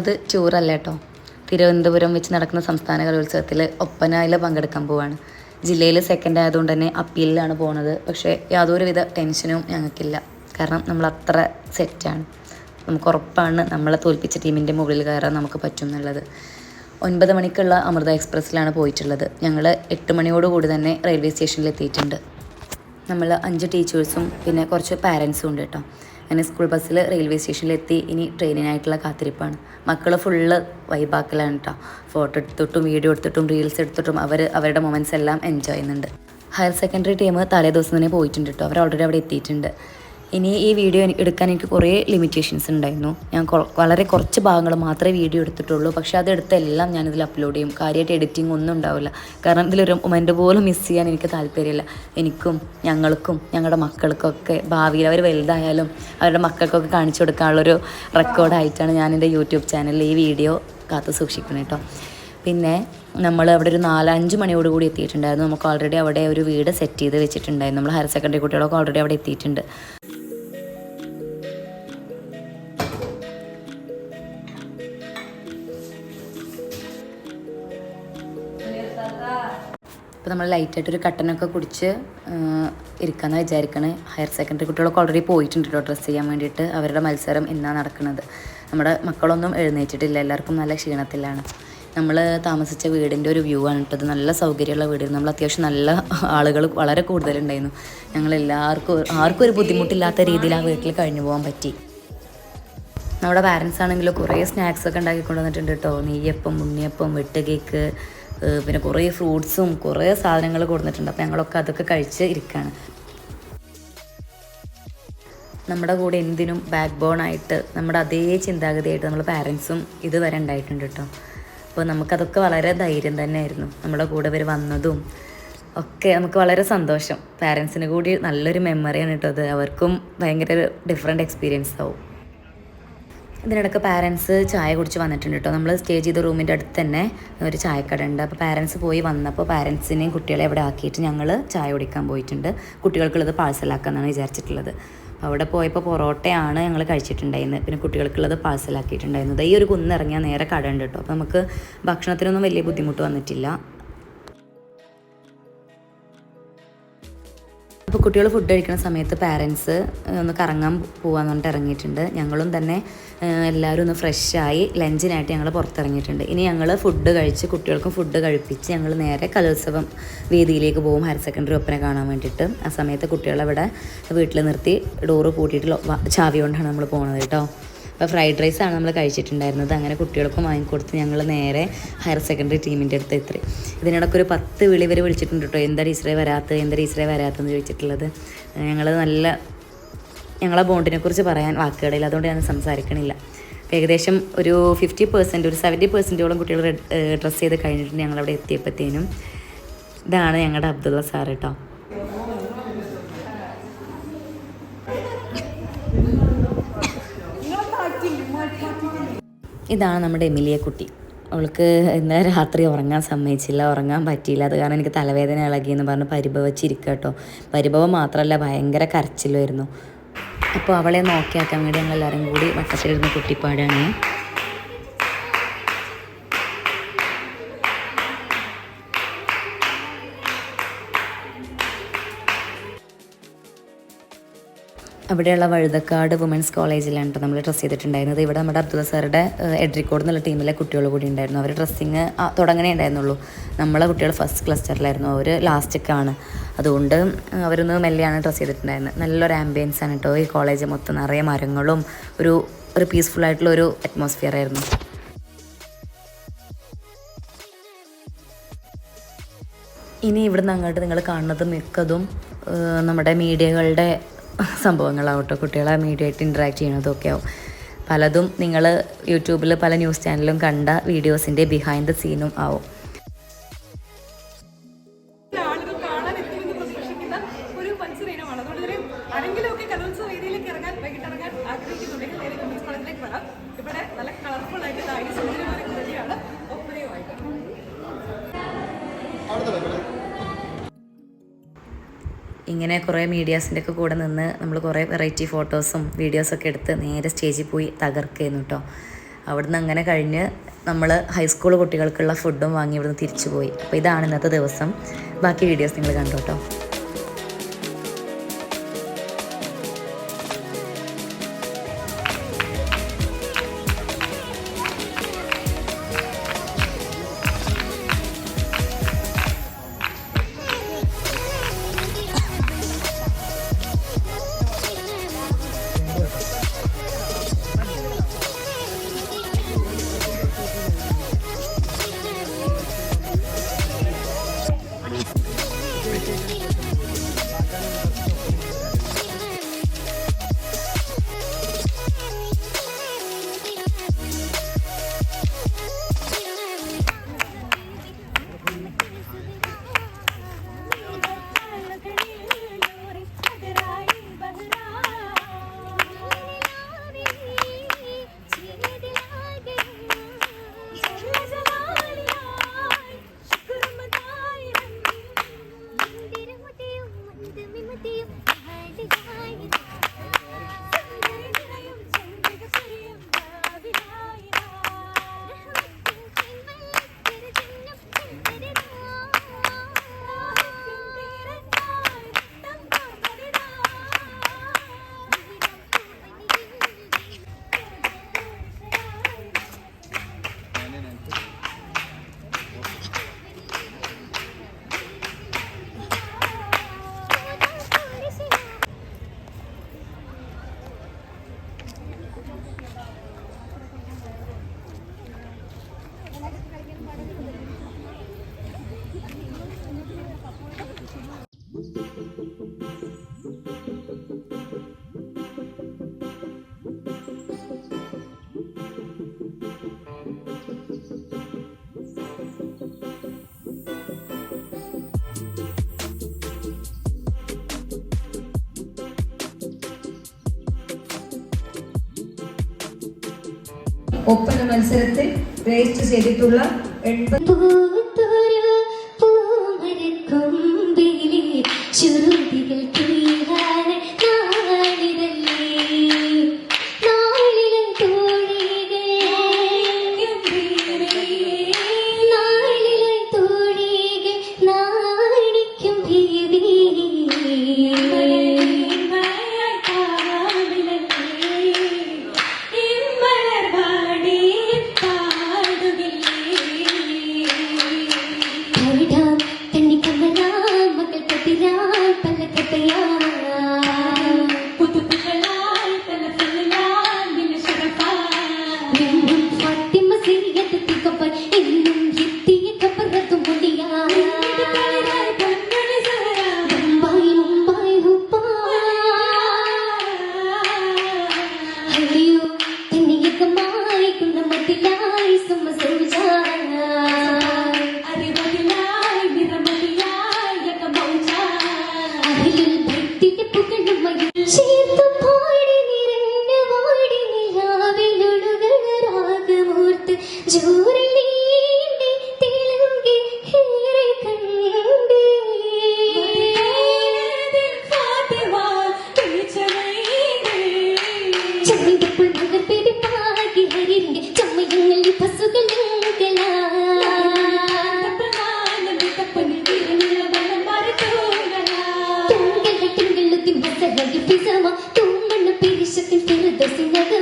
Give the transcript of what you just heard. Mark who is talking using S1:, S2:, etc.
S1: പോകുന്നത് ടൂറല്ല കേട്ടോ തിരുവനന്തപുരം വെച്ച് നടക്കുന്ന സംസ്ഥാന കലോത്സവത്തിൽ ഒപ്പനയിൽ പങ്കെടുക്കാൻ പോവാണ്. ജില്ലയിൽ സെക്കൻഡ് ആയതുകൊണ്ട് തന്നെ അപ്പീലിലാണ് പോണത്. പക്ഷേ യാതൊരുവിധ ടെൻഷനും ഞങ്ങൾക്കില്ല. കാരണം നമ്മൾ അത്ര സെറ്റാണ് നമുക്ക് ഉറപ്പാണ് നമ്മളെ തോൽപ്പിച്ച ടീമിന്റെ മുകളിൽ കയറാൻ നമുക്ക് പറ്റും എന്നുള്ളത്. ഒൻപത് മണിക്കുള്ള അമൃത എക്സ്പ്രസ്സിലാണ് പോയിട്ടുള്ളത്. ഞങ്ങൾ എട്ട് മണിയോടുകൂടി തന്നെ റെയിൽവേ സ്റ്റേഷനിൽ എത്തിയിട്ടുണ്ട്. നമ്മൾ അഞ്ച് ടീച്ചേഴ്സും പിന്നെ കുറച്ച് പാരൻസും ഉണ്ട് കേട്ടോ അങ്ങനെ സ്കൂൾ ബസ്സിൽ റെയിൽവേ സ്റ്റേഷനിലെത്തി ഇനി ട്രെയിനിനായിട്ടുള്ള കാത്തിരിപ്പാണ്. മക്കൾ ഫുള്ള് വൈബാക്കലാണ് കേട്ടോ ഫോട്ടോ എടുത്തിട്ടും വീഡിയോ എടുത്തിട്ടും റീൽസ് എടുത്തിട്ടും അവർ അവരുടെ മൊമെന്റ്സ് എല്ലാം എൻജോയ് ചെയ്യുന്നുണ്ട്. ഹയർ സെക്കൻഡറി ടീം തലേ ദിവസം തന്നെ പോയിട്ടുണ്ട് കേട്ടോ അവർ ഓൾറെഡി അവിടെ എത്തിയിട്ടുണ്ട്. ഇനി ഈ വീഡിയോ എടുക്കാൻ എനിക്ക് കുറേ ലിമിറ്റേഷൻസ് ഉണ്ടായിരുന്നു. ഞാൻ വളരെ കുറച്ച് ഭാഗങ്ങൾ മാത്രമേ വീഡിയോ എടുത്തിട്ടുള്ളൂ. പക്ഷെ അതെടുത്തെല്ലാം ഞാനിതിൽ അപ്ലോഡ് ചെയ്യും. കാര്യമായിട്ട് എഡിറ്റിംഗ് ഒന്നും ഉണ്ടാവില്ല. കാരണം ഇതിലൊരു മൊമെന്റ് പോലും മിസ് ചെയ്യാൻ എനിക്ക് താല്പര്യമില്ല. എനിക്കും ഞങ്ങൾക്കും ഞങ്ങളുടെ മക്കൾക്കൊക്കെ ഭാവിയിൽ അവർ വലുതായാലും അവരുടെ മക്കൾക്കൊക്കെ കാണിച്ചു കൊടുക്കാനുള്ളൊരു റെക്കോർഡായിട്ടാണ് ഞാൻ എന്റെ യൂട്യൂബ് ചാനലിൽ ഈ വീഡിയോ കാത്തു സൂക്ഷിക്കുന്നത് കേട്ടോ. പിന്നെ നമ്മൾ അവിടെ ഒരു നാലഞ്ച് മണിയോട് കൂടി എത്തിയിട്ടുണ്ടായിരുന്നു. നമുക്ക് ഓൾറെഡി അവിടെ ഒരു വീട് സെറ്റ് ചെയ്ത് വെച്ചിട്ടുണ്ടായിരുന്നു. നമ്മൾ ഹയർ സെക്കൻഡറി കുട്ടികളൊക്കെ ഓൾറെഡി അവിടെ എത്തിയിട്ടുണ്ട്. ഇപ്പം നമ്മൾ ലൈറ്റായിട്ട് ഒരു കട്ടനൊക്കെ കുടിച്ച് ഇരിക്കാമെന്ന് വിചാരിക്കണേ. ഹയർ സെക്കൻഡറി കുട്ടികളൊക്കെ ഓൾറെഡി പോയിട്ടുണ്ട് ഡ്രസ്സ് ചെയ്യാൻ വേണ്ടിയിട്ട് അവരുടെ മത്സരം എന്നാണ് നടക്കുന്നത് നമ്മുടെ മക്കളൊന്നും എഴുന്നേറ്റിട്ടില്ല. എല്ലാവർക്കും നല്ല ക്ഷീണത്തിലാണ്. നമ്മൾ താമസിച്ച വീടിന്റെ ഒരു വ്യൂ ആണ് കേട്ടത് നല്ല സൗകര്യമുള്ള വീടായിരുന്നു. നമ്മൾ അത്യാവശ്യം നല്ല ആളുകൾ വളരെ കൂടുതലുണ്ടായിരുന്നു. ഞങ്ങൾ എല്ലാവർക്കും ആർക്കും ഒരു ബുദ്ധിമുട്ടില്ലാത്ത രീതിയിൽ ആ വീട്ടിൽ കഴിഞ്ഞു പോകാൻ പറ്റി. നമ്മുടെ പാരൻസ് ആണെങ്കിലും കുറേ സ്നാക്സ് ഒക്കെ ഉണ്ടാക്കി കൊണ്ടുവന്നിട്ടുണ്ട് കേട്ടോ. നെയ്യപ്പം ഉണ്ണിയപ്പം വെട്ട് കേക്ക് പിന്നെ കുറേ ഫ്രൂട്ട്സും കുറേ സാധനങ്ങൾ കൊടുത്തിട്ടുണ്ട്. അപ്പോൾ ഞങ്ങളൊക്കെ അതൊക്കെ കഴിച്ച് ഇരിക്കുകയാണ് നമ്മുടെ കൂടെ എന്തിനും ബാക്ക് ബോൺ ആയിട്ട് നമ്മുടെ അതേ ചിന്താഗതിയായിട്ട് നമ്മൾ പാരൻസും ഇതുവരെ ഉണ്ടായിട്ടുണ്ട് കേട്ടോ. അപ്പോൾ നമുക്കതൊക്കെ വളരെ ധൈര്യം തന്നെയായിരുന്നു. നമ്മുടെ കൂടെ ഇവർ വന്നതും ഒക്കെ നമുക്ക് വളരെ സന്തോഷം. പാരൻസിന് കൂടി നല്ലൊരു മെമ്മറിയാണ് കേട്ടോ അത്. അവർക്കും ഭയങ്കര ഒരു ഡിഫറെന്റ് എക്സ്പീരിയൻസ് ആവും. ഇതിനിടയ്ക്ക് പാരൻസ് ചായ കുടിച്ച് വന്നിട്ടുണ്ട് കേട്ടോ. നമ്മൾ സ്റ്റേ ചെയ്ത റൂമിന്റെ അടുത്ത് തന്നെ ഒരു ചായക്കട ഉണ്ട്. അപ്പോൾ പാരൻസ് പോയി വന്നപ്പോൾ പാരൻസിനെയും കുട്ടികളെ ഇവിടെ ആക്കിയിട്ട് ഞങ്ങൾ ചായ കുടിക്കാൻ പോയിട്ടുണ്ട്. കുട്ടികൾക്കുള്ളത് പാഴ്സലാക്കാമെന്നാണ് വിചാരിച്ചിട്ടുള്ളത്. അവിടെ പോയപ്പോൾ പൊറോട്ടയാണ് ഞങ്ങൾ കഴിച്ചിട്ടുണ്ടായിരുന്നത്. പിന്നെ കുട്ടികൾക്കുള്ളത് പാഴ്സലാക്കിയിട്ടുണ്ടായിരുന്നത്. ഈ ഒരു കുന്നിറങ്ങിയാൽ നേരെ കട ഉണ്ട് കേട്ടോ. അപ്പോൾ നമുക്ക് ഭക്ഷണത്തിനൊന്നും വലിയ ബുദ്ധിമുട്ട് വന്നിട്ടില്ല. അപ്പോൾ കുട്ടികൾ ഫുഡ് കഴിക്കുന്ന സമയത്ത് പാരൻസ് ഒന്ന് കറങ്ങാൻ പോകാന്ന് പറഞ്ഞിട്ട് ഇറങ്ങിയിട്ടുണ്ട്. ഞങ്ങളും തന്നെ എല്ലാവരും ഒന്ന് ഫ്രഷായി ലഞ്ചിനായിട്ട് ഞങ്ങൾ പുറത്തിറങ്ങിയിട്ടുണ്ട്. ഇനി ഞങ്ങൾ ഫുഡ് കഴിച്ച് കുട്ടികൾക്കും ഫുഡ് കഴിപ്പിച്ച് ഞങ്ങൾ നേരെ കലോത്സവം വേദിയിലേക്ക് പോകും. ഹയർ സെക്കൻഡറി ഒപ്പന കാണാൻ വേണ്ടിയിട്ട്. ആ സമയത്ത് കുട്ടികളെ ഇവിടെ വീട്ടിൽ നിർത്തി ഡോറ് പൂട്ടിയിട്ട് ചാവി കൊണ്ടാണ് നമ്മൾ പോകുന്നത് കേട്ടോ. അപ്പോൾ ഫ്രൈഡ് റൈസ് ആണ് നമ്മൾ കഴിച്ചിട്ടുണ്ടായിരുന്നത്. അങ്ങനെ കുട്ടികൾക്കും വാങ്ങിക്കൊടുത്ത് ഞങ്ങൾ നേരെ ഹയർ സെക്കൻഡറി ടീമിന്റെ അടുത്ത് എത്തി. ഇതിനിടയ്ക്ക് ഒരു പത്ത് വിളി വരെ വിളിച്ചിട്ടുണ്ട് കേട്ടോ എന്താ ടീച്ചറെ വരാത്തത്? എന്താ ടീച്ചറെ വരാത്തതെന്ന് ചോദിച്ചിട്ടുള്ളത്. ഞങ്ങൾ നല്ല ഞങ്ങളെ ബോണ്ടിനെ കുറിച്ച് പറയാൻ വാക്കുകളില്ല. അതുകൊണ്ട് ഞാൻ സംസാരിക്കണില്ല. ഏകദേശം ഒരു ഫിഫ്റ്റി പെർസെന്റ് ഒരു സെവന്റി പെർസെന്റോളം കുട്ടികൾ ഡ്രസ്സ് ചെയ്ത് കഴിഞ്ഞിട്ട് ഞങ്ങൾ അവിടെ എത്തിയപ്പോഴത്തേനും ഇതാണ് ഞങ്ങളുടെ അബ്ദുള്ള സാർ കേട്ടോ ഇതാണ് നമ്മുടെ എമിലിയെ കുട്ടി. അവൾക്ക് ഇന്നലെ രാത്രി ഉറങ്ങാൻ സമ്മതിച്ചില്ല ഉറങ്ങാൻ പറ്റിയില്ല. അത് കാരണം എനിക്ക് തലവേദന ഇളകിയെന്ന് പറഞ്ഞ് പരിഭവിച്ചിരിക്കുക കേട്ടോ. പരിഭവം മാത്രമല്ല ഭയങ്കര കരച്ചിലുമായിരുന്നു അപ്പോൾ അവളെ നോക്കിയാക്കാൻ വേണ്ടി ഞങ്ങൾ എല്ലാവരും കൂടി വട്ടത്തിലിരുന്ന് കുട്ടിപ്പാടാണ്. അവിടെയുള്ള വഴുതക്കാട് വുമൻസ് കോളേജിലാണ് നമ്മൾ ഡ്രസ്സ് ചെയ്തിട്ടുണ്ടായിരുന്നത്. ഇവിടെ നമ്മുടെ അബ്ദുള്ള സാറുടെ എഡ്രിക്കോട് എന്നുള്ള ടീമിലെ കുട്ടികൾ കൂടി ഉണ്ടായിരുന്നു. അവർ ഡ്രസ്സിങ് തുടങ്ങണേ ഉണ്ടായിരുന്നുള്ളൂ. നമ്മളെ കുട്ടികൾ ഫസ്റ്റ് ക്ലസ്റ്ററിലായിരുന്നു അവർ ലാസ്റ്റൊക്കെയാണ് അതുകൊണ്ട് അവരൊന്ന് മെല്ലെയാണ് ഡ്രസ്സ് ചെയ്തിട്ടുണ്ടായിരുന്നത്. നല്ലൊരു ആംബിയൻസ് ആണ് കേട്ടോ ഈ കോളേജ് മൊത്തം. നിറയെ മരങ്ങളും ഒരു ഒരു പീസ്ഫുൾ ആയിട്ടുള്ള ഒരു അറ്റ്മോസ്ഫിയർ ആയിരുന്നു. ഇനി ഇവിടുന്ന് അങ്ങോട്ട് നിങ്ങൾ കാണുന്നത് മിക്കതും നമ്മുടെ മീഡിയകളുടെ സംഭവങ്ങളാവട്ടോ. കുട്ടികളെ മീഡിയ ആയിട്ട് ഇൻട്രാക്ട് ചെയ്യണതും ഒക്കെ ആവും. പലതും നിങ്ങൾ യൂട്യൂബിൽ പല ന്യൂസ് ചാനലും കണ്ട വീഡിയോസിന്റെ ബിഹൈൻഡ് ദ സീനും ആവും.
S2: ആളുകൾ
S1: ഇങ്ങനെ കുറേ മീഡിയാസിന്റെ ഒക്കെ കൂടെ നിന്ന് നമ്മൾ കുറേ വെറൈറ്റി ഫോട്ടോസും വീഡിയോസൊക്കെ എടുത്ത് നേരെ സ്റ്റേജിൽ പോയി തകർക്കുകയായിരുന്നു കേട്ടോ അവിടുന്ന് അങ്ങനെ കഴിഞ്ഞ് നമ്മൾ ഹൈസ്കൂൾ കുട്ടികൾക്കുള്ള ഫുഡും വാങ്ങി ഇവിടുന്ന് തിരിച്ചു പോയി. അപ്പോൾ ഇതാണ് ഇന്നത്തെ ദിവസം. ബാക്കി വീഡിയോസ് നിങ്ങൾ കണ്ടു കേട്ടോ
S3: ഒപ്പന മത്സരത്തിൽ രജിസ്റ്റർ ചെയ്തിട്ടുള്ള എൺപത്
S4: பிரிசத்தில் திருதசினது